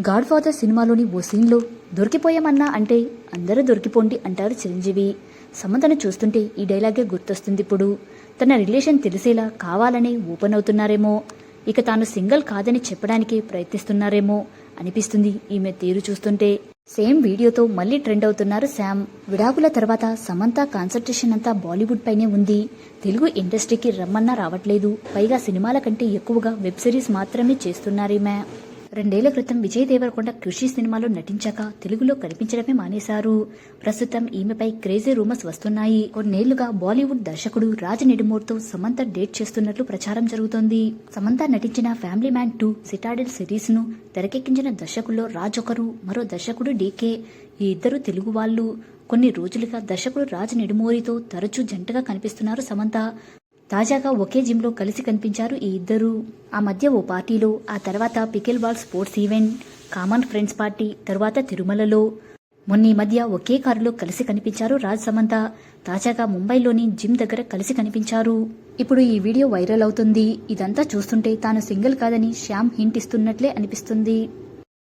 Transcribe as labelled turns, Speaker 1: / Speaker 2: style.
Speaker 1: God father సినిమాలోని ఓ సీన్లో దొరికిపోయామన్నా అంటే అందరూ దొరికిపోండి అంటారు చిరంజీవి. సమంతను చూస్తుంటే ఈ డైలాగే గుర్తొస్తుంది ఇప్పుడు. తన రిలేషన్ తెలిసేలా కావాలని ఓపెన్ అవుతున్నారేమో. ఇక తాను సింగిల్ కాదని చెప్పడానికి ప్రయత్నిస్తున్నారేమో అనిపిస్తుంది ఈమె తీరు చూస్తుంటే. సేమ్ వీడియోతో మళ్ళీ ట్రెండ్ అవుతున్నారు శామ్. విడాకుల తర్వాత సమంత కాన్సన్ట్రేషన్ అంతా బాలీవుడ్ పైనే ఉంది. తెలుగు ఇండస్ట్రీకి రమ్మన్నా రావట్లేదు. పైగా సినిమాల కంటే ఎక్కువగా వెబ్ సిరీస్ మాత్రమే చేస్తున్నారీమె. రెండేళ్ళ క్రితం విజయ్ దేవరకొండ కృషి సినిమాలో నటించాక తెలుగులో కనిపించడమే మానేశారు. ప్రస్తుతం ఈమెపై క్రేజీ రూమర్స్ వస్తున్నాయి. కొన్నేళ్ళుగా బాలీవుడ్ దర్శకుడు రాజ్ నెడుమూర్తో సమంత డేట్ చేస్తున్నట్లు ప్రచారం జరుగుతోంది. సమంత నటించిన ఫ్యామిలీ మ్యాన్ టూ సిటాడెల్ సిరీస్ను తెరకెక్కించిన దర్శకుల్లో రాజ్ ఒకరు మరో దర్శకుడు డీకే ఈ ఇద్దరు తెలుగు వాళ్ళు. కొన్ని రోజులుగా దర్శకుడు రాజ్ నెడుమూరితో తరచూ జంటగా కనిపిస్తున్నారు సమంత. తాజాగా ఒకే జిమ్లో కలిసి కనిపించారు ఈ ఇద్దరు. ఆ మధ్య ఓ పార్టీలో ఆ తర్వాత pickleball sports event common friends party తర్వాత తిరుమలలో. మొన్న ఈ మధ్య ఒకే కారులో కలిసి కనిపించారు రాజ్ సమంత. తాజాగా ముంబైలోని జిమ్ దగ్గర కలిసి కనిపించారు. ఇప్పుడు ఈ వీడియో వైరల్ అవుతుంది. ఇదంతా చూస్తుంటే తాను సింగిల్ కాదని శ్యామ్ హింట్ ఇస్తున్నట్లే అనిపిస్తుంది.